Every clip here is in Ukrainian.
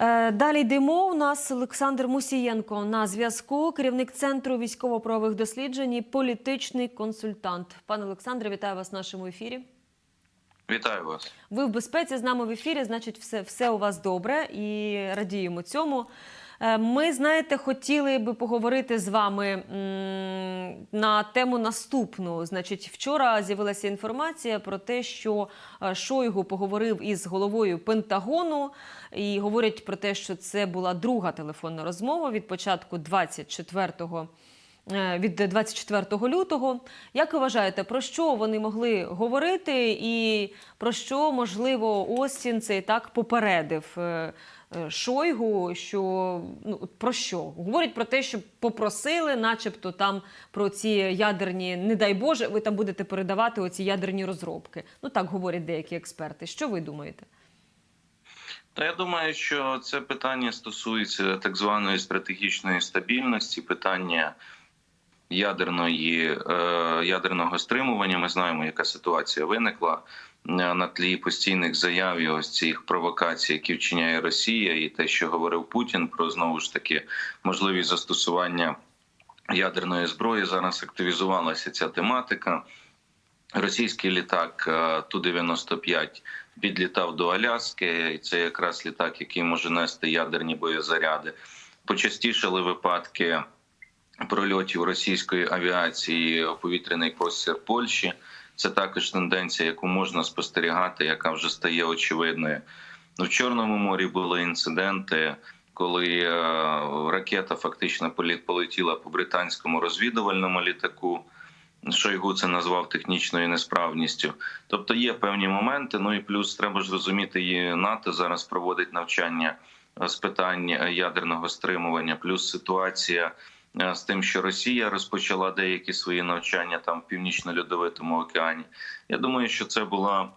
Е, Далі йдемо. У нас Олександр Мусієнко на зв'язку, керівник центру військово-правових досліджень, і політичний консультант. Пане Олександре, вітаю вас в нашому ефірі. Вітаю вас. Ви в безпеці з нами в ефірі, значить, все, все у вас добре і радіємо цьому. Е, Ми, знаєте, хотіли би поговорити з вами на тему наступну. Значить, вчора з'явилася інформація про те, що е, Шойгу поговорив із головою Пентагону, і говорять про те, що це була друга телефонна розмова від початку 24-го е, від 24 лютого. Як ви вважаєте, про що вони могли говорити, і про що можливо Остін це і так попередив Шойгу? Що ну про що говорять про те, що попросили, начебто, там про ці ядерні, не дай Боже, ви там будете передавати оці ядерні розробки. Ну так говорять деякі експерти. Що ви думаєте? Та я думаю, що це питання стосується так званої стратегічної стабільності, питання ядерної е, ядерного стримування. Ми знаємо, яка ситуація виникла е, на тлі постійних заяв і ось цих провокацій, які вчиняє Росія, і те, що говорив Путін, про знову ж таки можливість застосування ядерної зброї. Зараз активізувалася ця тематика. Російський літак е, Ту-95 підлітав до Аляски, і це якраз літак, який може нести ядерні боєзаряди. Почастішали випадки прольотів російської авіації у повітряний простір Польщі. Це також тенденція, яку можна спостерігати, яка вже стає очевидною. В Чорному морі були інциденти, коли е, ракета фактично полетіла по британському розвідувальному літаку. Шойгу це назвав технічною несправністю. Тобто є певні моменти. Ну і плюс треба ж розуміти, і НАТО зараз проводить навчання з питань е, ядерного стримування, плюс ситуація з тим, що Росія розпочала деякі свої навчання там в північно-льодовитому океані. Я думаю, що це була.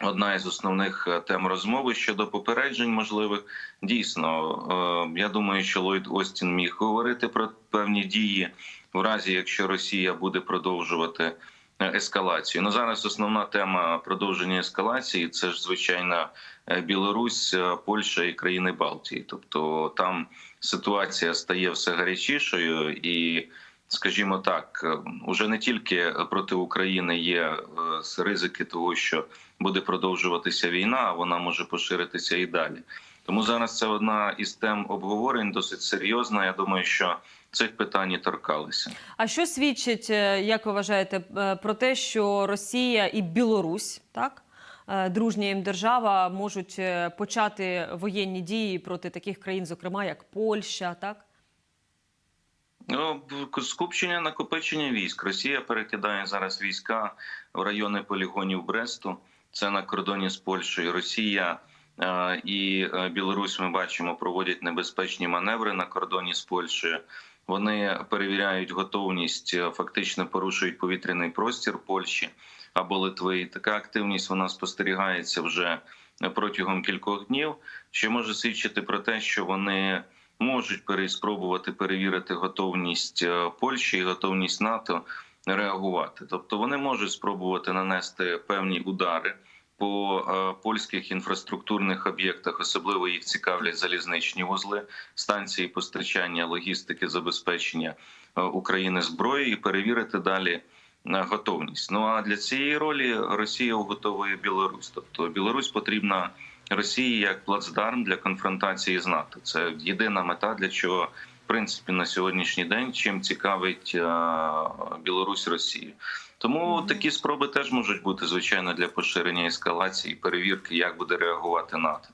Одна із основних е, тем розмови щодо попереджень можливих дійсно, е, я думаю, що Ллойд Остін міг говорити про певні дії в разі, якщо Росія буде продовжувати е, ескалацію. Ну зараз основна тема продовження ескалації це ж звичайно е, Білорусь, е, Польща і країни Балтії. Тобто там ситуація стає все гарячішою і. Скажімо так, уже не тільки проти України є е, ризики того, що буде продовжуватися війна, а вона може поширитися і далі. Тому зараз це одна із тем обговорень, досить серйозна. Я думаю, що цих питань і торкалися. А що свідчить, е, як ви вважаєте, е, про те, що Росія і Білорусь, так? Е, Дружня їм держава можуть е, почати воєнні дії проти таких країн, зокрема як Польща, так? Ну, скупчення накопичення військ. Росія перекидає зараз війська в райони полігонів Бресту. Це на кордоні з Польщею. Росія е, і Білорусь ми бачимо проводять небезпечні маневри на кордоні з Польщею. Вони перевіряють готовність, фактично порушують повітряний простір Польщі або Литви. І така активність вона спостерігається вже протягом кількох днів, що може свідчити про те, що вони можуть переспробувати перевірити готовність е, Польщі і готовність НАТО реагувати. Тобто вони можуть спробувати нанести певні удари по е, польських інфраструктурних об'єктах, особливо їх цікавлять залізничні вузли, станції постачання, логістики, забезпечення е, України зброєю і перевірити далі. Готовність. Ну а для цієї ролі Росія готовує Білорусь. Тобто Білорусь потрібна Росії як плацдарм для конфронтації з НАТО. Це єдина мета, для чого в принципі на сьогоднішній день чим цікавить е, Білорусь Росію. Тому такі спроби теж можуть бути звичайно для поширення ескалації, перевірки, як буде реагувати НАТО.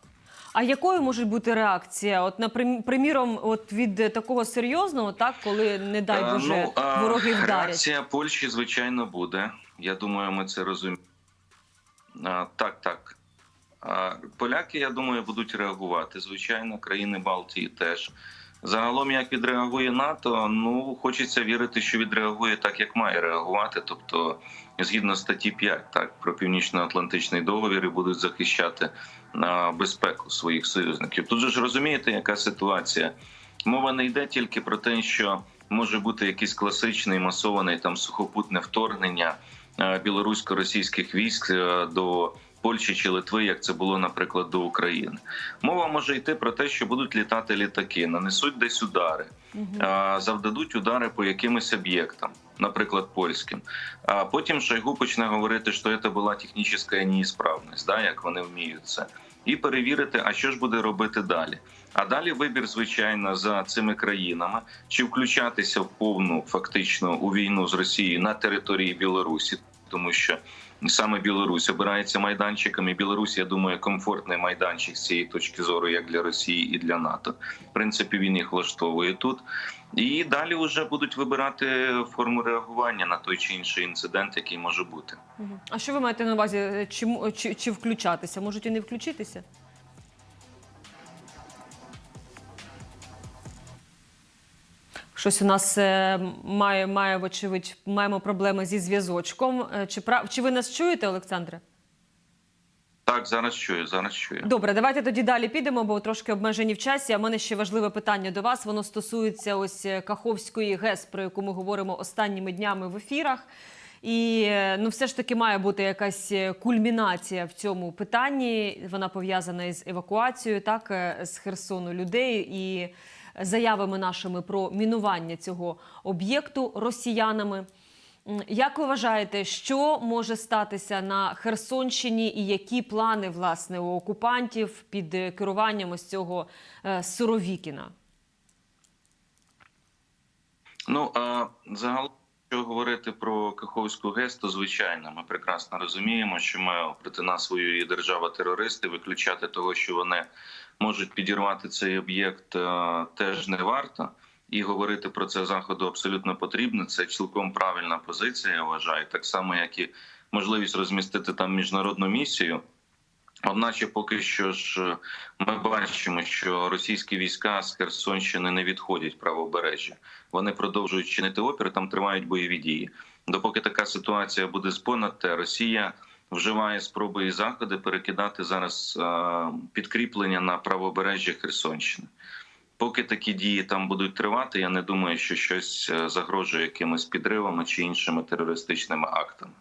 А якою може бути реакція? От, наприм- приміром, от від е, такого серйозного, так, коли, не дай Е, Боже, ну, а, вороги вдарять? Реакція Польщі, звичайно, буде. Я думаю, ми це розуміємо. А, Так, так. А, Поляки, я думаю, будуть реагувати. Звичайно, країни Балтії теж. Загалом, як відреагує НАТО, ну хочеться вірити, що відреагує так, як має реагувати. Тобто, згідно статті 5, так про північно-атлантичний договір і будуть захищати а, безпеку своїх союзників. Тут же ж розумієте, яка ситуація? Мова не йде тільки про те, що може бути якийсь класичний масований там сухопутне вторгнення е, білорусько-російських військ е, до Польщі чи Литви, як це було, наприклад, до України. Мова може йти про те, що будуть літати літаки, нанесуть десь удари, завдадуть удари по якимось об'єктам, наприклад, польським. А потім Шойгу почне говорити, що це була технічна неісправність, да, як вони вміють це, і перевірити, а що ж буде робити далі. А далі вибір, звичайно, за цими країнами, чи включатися в повну фактично у війну з Росією на території Білорусі, тому що саме Білорусь обирається майданчиком, і Білорусь, я думаю, комфортний майданчик з цієї точки зору, як для Росії і для НАТО. В принципі, він їх влаштовує тут. І далі вже будуть вибирати форму реагування на той чи інший інцидент, який може бути. А що ви маєте на увазі? е, Чи, чи, чи включатися? Можуть і не включитися? Щось у нас е, має, має, вочевидь, маємо проблеми зі зв'язочком. Е, Чи, прав... чи ви нас чуєте, Олександре? Так, зараз чую, зараз чую. Добре, давайте тоді далі підемо, бо трошки обмежені в часі. А в мене ще важливе питання до вас. Воно стосується ось е, Каховської ГЕС, про яку ми говоримо останніми днями в ефірах. І ну, все ж таки має бути якась кульмінація в цьому питанні. Вона пов'язана із евакуацією, так з Херсону людей і заявами нашими про мінування цього об'єкту росіянами. Як ви вважаєте, що може статися на Херсонщині, і які плани власне у окупантів під керуванням ось цього е, Суровікіна? Ну а загалом, якщо говорити про Каховську ГЕС, то звичайно, ми прекрасно розуміємо, що ми проти нас воює держава-терористи. Виключати того, що вони можуть підірвати цей об'єкт, е, теж не варто. І говорити про це заходу абсолютно потрібно. Це цілком правильна позиція. Я вважаю, так само, як і можливість розмістити там міжнародну місію. Одначе, поки що ж е, ми бачимо, що російські війська з Херсонщини не відходять правобережжя. Вони продовжують чинити опір. Там тривають бойові дії. Допоки така ситуація буде спонадте, Росія вживає спроби і заходи перекидати зараз е, підкріплення на правобережжя Херсонщини. Поки такі дії там будуть тривати, я не думаю, що щось е, загрожує якимись підривами чи іншими терористичними актами.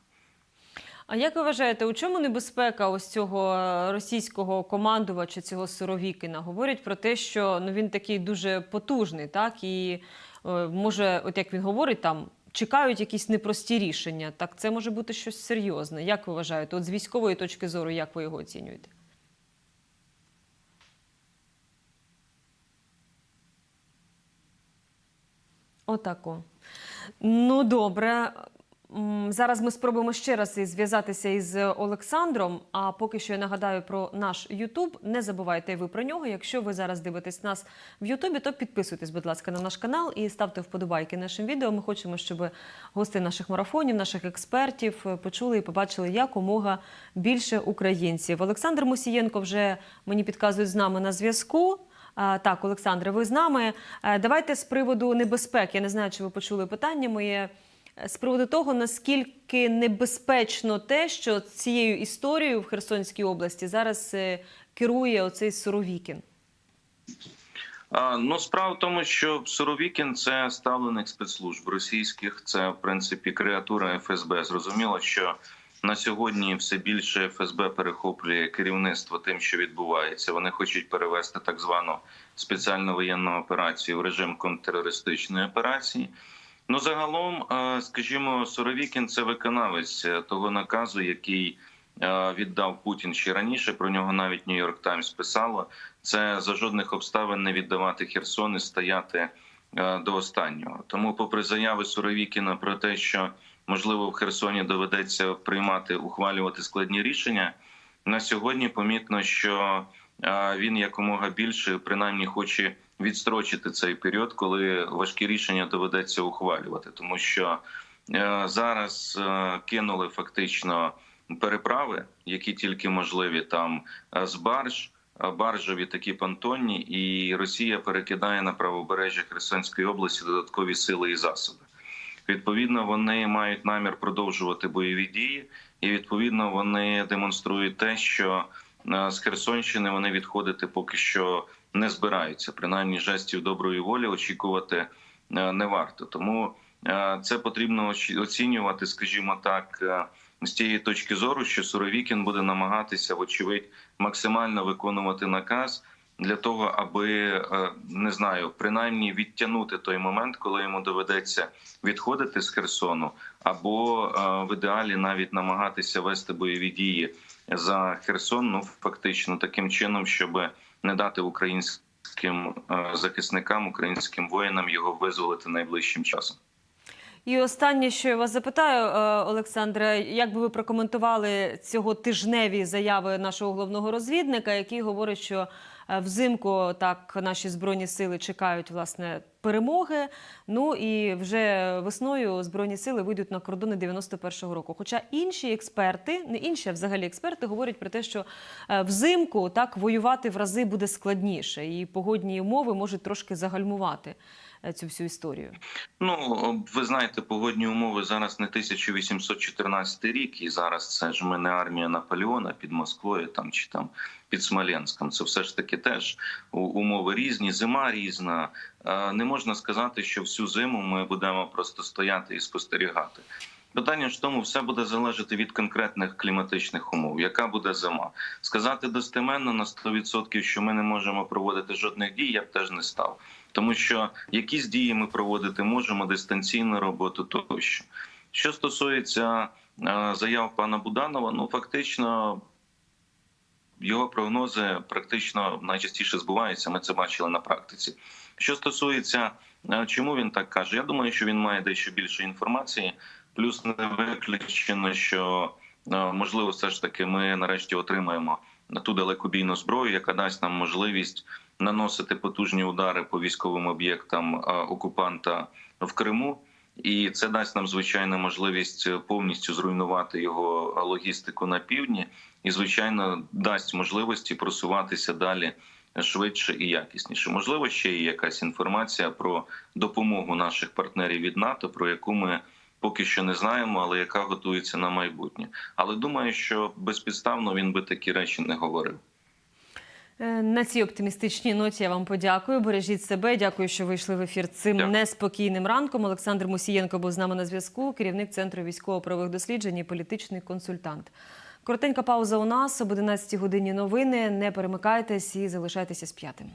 А як ви вважаєте, у чому небезпека ось цього е, російського командувача, цього Суровікіна? Говорять про те, що ну він такий дуже потужний, так і е, може, от як він говорить, там чекають якісь непрості рішення. Так це може бути щось серйозне. Як ви вважаєте? От з військової точки зору, як ви його оцінюєте? Отако. Ну, добре. Зараз ми спробуємо ще раз зв'язатися із Олександром. А поки що я нагадаю про наш Ютуб. Не забувайте ви про нього. Якщо ви зараз дивитесь нас в Ютубі, то підписуйтесь, будь ласка, на наш канал і ставте вподобайки нашим відео. Ми хочемо, щоб гості наших марафонів, наших експертів е, почули і побачили якомога більше українців. Олександр Мусієнко вже мені підказують з нами на зв'язку. Так, Олександре, ви з нами. Е, Давайте з приводу небезпек. Я не знаю, чи ви почули питання моє. З приводу того, наскільки небезпечно те, що цією історією в Херсонській області зараз е, керує оцей Суровікін. Ну, справа в тому, що Суровікін це ставленик спецслужб російських, це в принципі креатура ФСБ. Зрозуміло, що на сьогодні все більше ФСБ перехоплює керівництво тим, що відбувається. Вони хочуть перевести так звану спеціальну воєнну операцію в режим контртерористичної операції. Ну, загалом, е, скажімо, Суровікін це виконавець е, того наказу, який е, віддав Путін ще раніше. Про нього навіть Нью-Йорк Таймс писало. Це за жодних обставин не віддавати Херсон і стояти до останнього. Тому, попри заяви Суровікіна про те, що можливо в Херсоні доведеться приймати ухвалювати складні рішення, на сьогодні помітно, що він якомога більше принаймні хоче відстрочити цей період, коли важкі рішення доведеться ухвалювати, тому що е, зараз е, кинули фактично переправи, які тільки можливі там е, з барж. Баржові такі понтонні, і Росія перекидає на правобережжя Херсонської області додаткові сили і засоби. Відповідно, вони мають намір продовжувати бойові дії, і відповідно вони демонструють те, що з Херсонщини вони відходити поки що не збираються. Принаймні, жестів доброї волі очікувати е, не варто. Тому е, це потрібно оцінювати, скажімо так, е, з тієї точки зору, що Суровікін буде намагатися, вочевидь, максимально виконувати наказ для того, аби е, не знаю, принаймні відтягнути той момент, коли йому доведеться відходити з Херсону, або е, в ідеалі навіть намагатися вести бойові дії за Херсон. Ну фактично таким чином, щоб не дати українським е, захисникам, українським воїнам його визволити найближчим часом. І останнє, що я вас запитаю, е, Олександре, як би ви прокоментували цього тижневі заяви нашого головного розвідника, який говорить, що взимку так наші збройні сили чекають власне перемоги. Ну і вже весною збройні сили вийдуть на кордони 91-го року. Хоча інші експерти, не інші, а взагалі експерти, говорять про те, що е, взимку так воювати в рази буде складніше, і погодні умови можуть трошки загальмувати е, цю всю історію. Ну ви знаєте, погодні умови зараз не 1814 рік, і зараз це ж ми не армія Наполеона під Москвою там чи там під Смоленськом. Це все ж таки теж умови різні, зима різна. Е, Не можна сказати, що всю зиму ми будемо просто стояти і спостерігати. Питання ж тому, все буде залежати від конкретних кліматичних умов. Яка буде зима? Сказати достеменно на 100%, що ми не можемо проводити жодних дій, я б теж не став. Тому що якісь дії ми проводити можемо, дистанційну роботу тощо. Що стосується е, заяв пана Буданова, ну фактично його прогнози практично найчастіше збуваються. Ми це бачили на практиці. Що стосується, е, чому він так каже, я думаю, що він має дещо більше інформації. Плюс не виключено, що е, можливо, все ж таки ми нарешті отримаємо ту далекобійну зброю, яка дасть нам можливість наносити потужні удари по військовим об'єктам е, окупанта в Криму. І це дасть нам звичайно можливість повністю зруйнувати його логістику на півдні, і звичайно дасть можливості просуватися далі швидше і якісніше. Можливо, ще є якась інформація про допомогу наших партнерів від НАТО, про яку ми поки що не знаємо, але яка готується на майбутнє. Але думаю, що безпідставно він би такі речі не говорив. Е, На цій оптимістичній ноті я вам подякую. Бережіть себе. Дякую, що вийшли в ефір цим Дякую. неспокійним ранком. Олександр Мусієнко був з нами на зв'язку, керівник центру військово-правових досліджень і політичний консультант. Коротенька пауза у нас об 11 годині новини. Не перемикайтесь і залишайтеся з п'ятим.